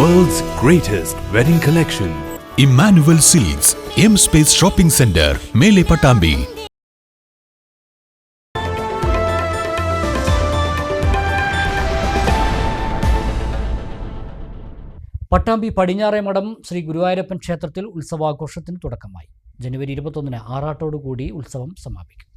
World's greatest wedding collection Emmanuel Silks M space shopping centre Mele Pattambi Pattambi Padinjaremadom Shri Guruvayurappan ക്ഷേത്രത്തിൽ ഉത്സവാഘോഷത്തിന് തുടക്കമായി. ജനുവരി ഇരുപത്തൊന്നിന് ആറാട്ടോടുകൂടി ഉത്സവം സമാപിക്കും.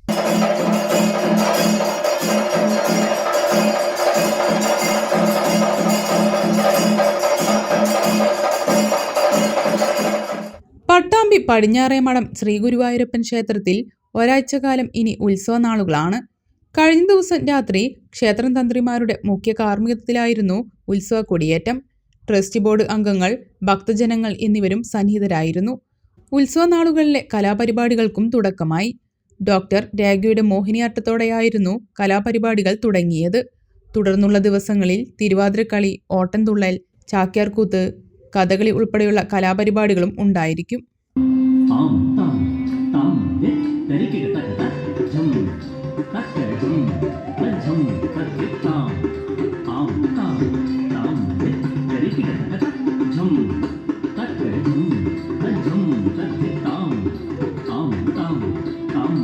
പട്ടാമ്പി പടിഞ്ഞാറേമഠം ശ്രീ ഗുരുവായൂരപ്പൻ ക്ഷേത്രത്തിൽ ഒരാഴ്ചക്കാലം ഇനി ഉത്സവ നാളുകളാണ് കഴിഞ്ഞ ദിവസം രാത്രി ക്ഷേത്രം തന്ത്രിമാരുടെ മുഖ്യ കാർമ്മികത്വത്തിലായിരുന്നു ഉത്സവ കൊടിയേറ്റം. ട്രസ്റ്റ് ബോർഡ് അംഗങ്ങൾ ഭക്തജനങ്ങൾ എന്നിവരും സന്നിഹിതരായിരുന്നു. ഉത്സവ നാളുകളിലെ കലാപരിപാടികൾക്കും തുടക്കമായി. ഡോക്ടർ രേഖയുടെ മോഹിനിയാട്ടത്തോടെയായിരുന്നു കലാപരിപാടികൾ തുടങ്ങിയത്. തുടർന്നുള്ള ദിവസങ്ങളിൽ തിരുവാതിരക്കളി ഓട്ടംതുള്ളൽ ചാക്യാർകൂത്ത് കഥകളി ഉൾപ്പെടെയുള്ള കലാപരിപാടികളും ഉണ്ടായിരിക്കും. ஆம் தாம் தாம் தரிக்கிட தக்க தம் தக்க ஜம் ஜம் தக்கு தாம் ஆம் தாம் தாம் தரிக்கிட தக்க ஜம் தக்க ஜம் ஜம் தக்கு தாம் ஆம் தாம் தாம்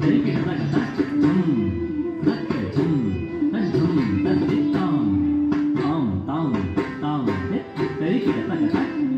தரிக்கிட தக்க ஜம் தக்க ஜம் ஜம் தக்கு தாம் ஆம் தாம் தாம் தரிக்கிட தக்க